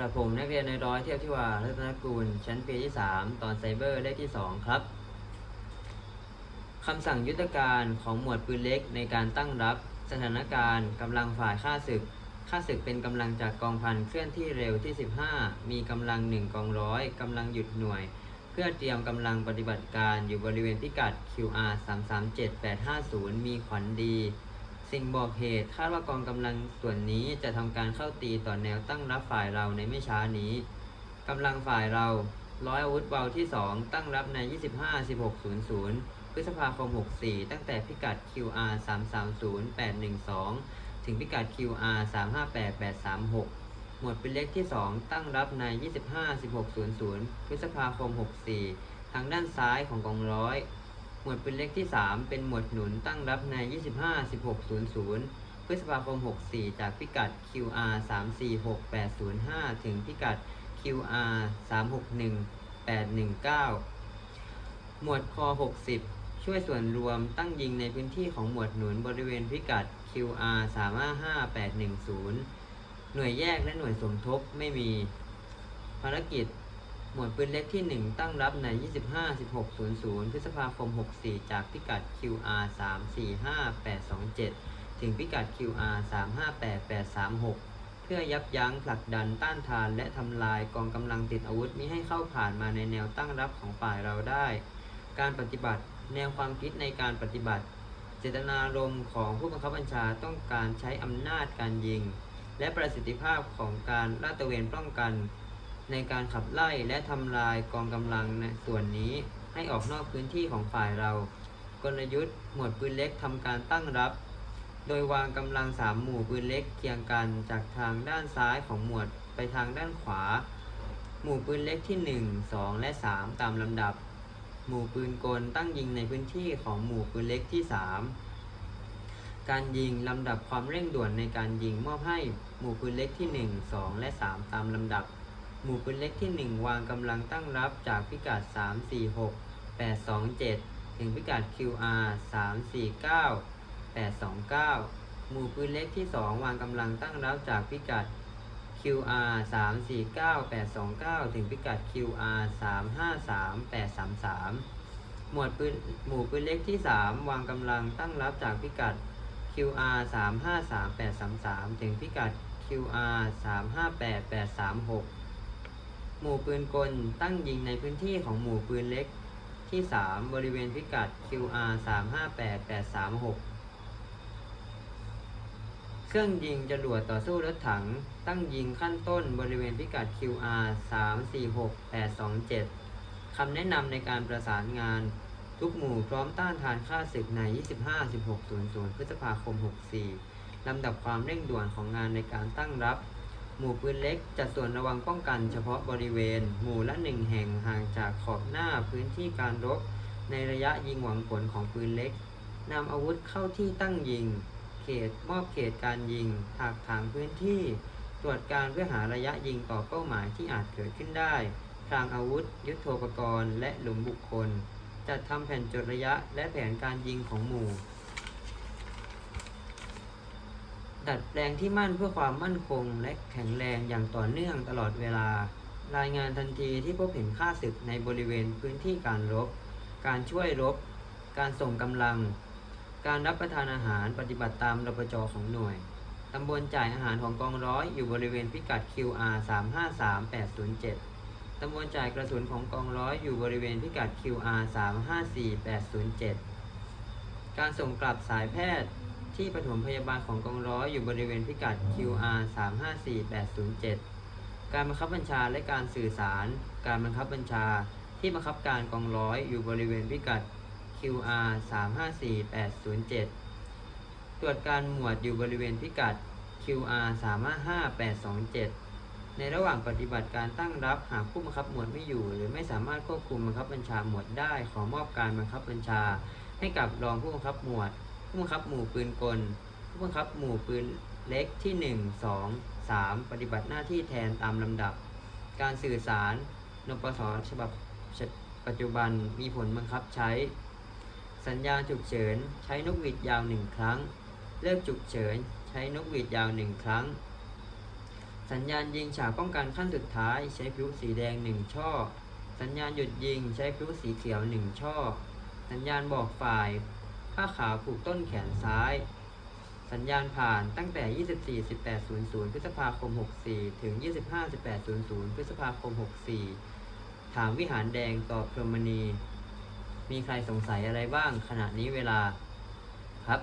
ระผมนักเรียนในร้อยเทียบที่ว่ารัตนกูล ชั้นปีที่ 3 ตอนไซเบอร์เลขที่ 2 ครับคำสั่งยุทธการของหมวดปืนเล็กในการตั้งรับ สถานการณ์กำลังฝ่ายข้าศึกข้าศึกเป็นกำลังจากกองพันเคลื่อนที่เร็วที่ 15 มีกำลัง 1 กองร้อยกำลังหยุดหน่วย เพื่อเตรียมกำลังปฏิบัติการอยู่บริเวณพิกัด QR 337850 มีขวัญดี สิ่งบอกเหตุคาดว่ากองกำลังส่วนนี้จะทำการเข้าตีต่อแนวตั้งรับฝ่ายเราในไม่ช้านี้กำลังฝ่ายเราร้อยอาวุธเบาที่ 2 ตั้งรับใน 25 1600 พฤษภาคม 64 ตั้งแต่พิกัด QR 330812 ถึงพิกัด QR 358836 หมวดเป็นเล็กที่ 2 ตั้งรับใน 25 1600 พฤษภาคม 64 ทางด้านซ้ายของกองร้อย วดปืนเล็กที่ 3 เป็นหมวดหนุนตั้งรับใน 25 1600 พฤษภาคม 64 จากพิกัด QR 346805 ถึงพิกัด QR 361819 หมวดคอ 60 ช่วยส่วนรวมตั้งยิงในพื้นที่ของหมวดหนุนบริเวณพิกัด QR 355810 หน่วยแยกและหน่วยสมทบไม่มี ภารกิจ หมวดปืนเล็กที่ 1 ตั้งรับใน 25 1600 พฤษภาคม 64 จากพิกัด QR 345827 ถึงพิกัด QR 358836 เพื่อยับยั้งผลักดันต้านทานและทำลายกองกำลังติดอาวุธมิให้เข้าผ่านมาในแนวตั้งรับของฝ่ายเราได้ การปฏิบัติ แนวความคิดในการปฏิบัติ เจตนารมณ์ของผู้บังคับบัญชาต้องการใช้อำนาจการยิง และประสิทธิภาพของการลาดตระเวนป้องกัน ในการขับไล่และทำลายกองกำลังในส่วนนี้ให้ออกนอกพื้นที่ของฝ่ายเรา กลยุทธ์หมวดปืนเล็กทำการตั้งรับ โดยวางกำลังสามหมู่ปืนเล็กเคียงกันจากทางด้านซ้ายของหมวดไปทางด้านขวา หมู่ปืนเล็กที่ 1 2 และ 3 ตามลำดับ หมู่ปืนกลตั้งยิงในพื้นที่ของหมู่ปืนเล็กที่ 3 การยิงลำดับความเร่งด่วนในการยิงมอบให้หมู่ปืนเล็กที่ 1 2 และ 3 ตามลำดับ หมู่ปืนเล็กที่ 1 วางกำลังตั้งรับจากพิกัด 346 827 ถึงพิกัด QR 349 829 หมู่ปืนเล็กที่ 2 วางกำลังตั้งรับจากพิกัด QR 349 829 ถึงพิกัด QR 353 833 หมวดปืนหมู่ปืนเล็กที่ 3 วางกำลังตั้งรับจากพิกัด QR 353 833 ถึงพิกัด QR 358 836 หมู่ปืนกลตั้งยิงในพื้นที่ของหมู่ปืนเล็กที่ 3 บริเวณพิกัด QR 358 836 เครื่องยิงจรวดต่อสู้รถถัง ตั้งยิงขั้นต้นบริเวณพิกัด QR 346 827 คำแนะนำในการประสานงาน ทุกหมู่พร้อมต้านทานค่าศึกใน 25 1600 พฤษภาคม 64 ลำดับความเร่งด่วนของงานในการตั้งรับ หมู่ปืนเล็กจัดส่วนระวังป้องกันเฉพาะบริเวณ หมู่ละหนึ่งแห่งห่างจากขอบหน้าพื้นที่การรบ ในระยะยิงหวังผลของปืนเล็กนำอาวุธเข้าที่ตั้งยิง เขตมอบเขตการยิงถากถางพื้นที่ ตรวจการเพื่อหาระยะยิงต่อเป้าหมายที่อาจเกิดขึ้นได้ทางอาวุธ ยุทโธปกรณ์ และหลุมบุคคล จัดทำแผนจดระยะและแผนการยิงของหมู่ ดัดแปลงที่มั่นเพื่อความมั่นคง และแข็งแรงอย่างต่อเนื่องตลอดเวลา รายงานทันทีที่พบเห็นค่าศึกในบริเวณพื้นที่การรบ การช่วยรบ การส่งกำลัง การรับประทานอาหารปฏิบัติตามรปจของหน่วยตำบลจ่ายอาหารของกองร้อยอยู่บริเวณพิกัด QR 353807 ตำบลจ่ายกระสุนของกองร้อยอยู่บริเวณพิกัด QR 354807 การส่งกลับสายแพทย์ ที่ปฐมพยาบาลของกองร้อยอยู่บริเวณพิกัด QR 354807 การบังคับบัญชาและการสื่อสาร การบังคับบัญชา ที่บังคับการกองร้อยอยู่บริเวณพิกัด QR 354807 ตรวจการหมวดอยู่บริเวณพิกัด QR 355827 ในระหว่างปฏิบัติการตั้งรับหากผู้บังคับหมวดไม่อยู่ หรือไม่สามารถควบคุมบังคับบัญชาหมวดได้ ขอมอบการบังคับบัญชา ให้กับรองผู้บังคับหมวด ผู้บังคับหมู่ปืนกล ผู้บังคับหมู่ปืนเล็กที่ 1 2 3 ปฏิบัติหน้าที่แทนตามลำดับ การสื่อสาร นปสฉบับปัจจุบันมีผลบังคับใช้ สัญญาณฉุกเฉิน ใช้นกหวีดยาวหนึ่งครั้ง เลิกฉุกเฉิน ใช้นกหวีดยาวหนึ่งครั้ง สัญญาณยิงฉากป้องกันขั้นสุดท้าย ใช้พลุสีแดงหนึ่งช่อ สัญญาณหยุดยิง ใช้พลุสีเขียวหนึ่งช่อ สัญญาณบอกฝ่าย ผ้าขาวผูกต้นแขนซ้าย สัญญาณผ่านตั้งแต่ 24 1800 พฤษภาคม 64 ถึง 25 1800 พฤษภาคม 64 ถามวิหารแดงตอบพรมณี มีใครสงสัยอะไรบ้างขณะนี้เวลาครับ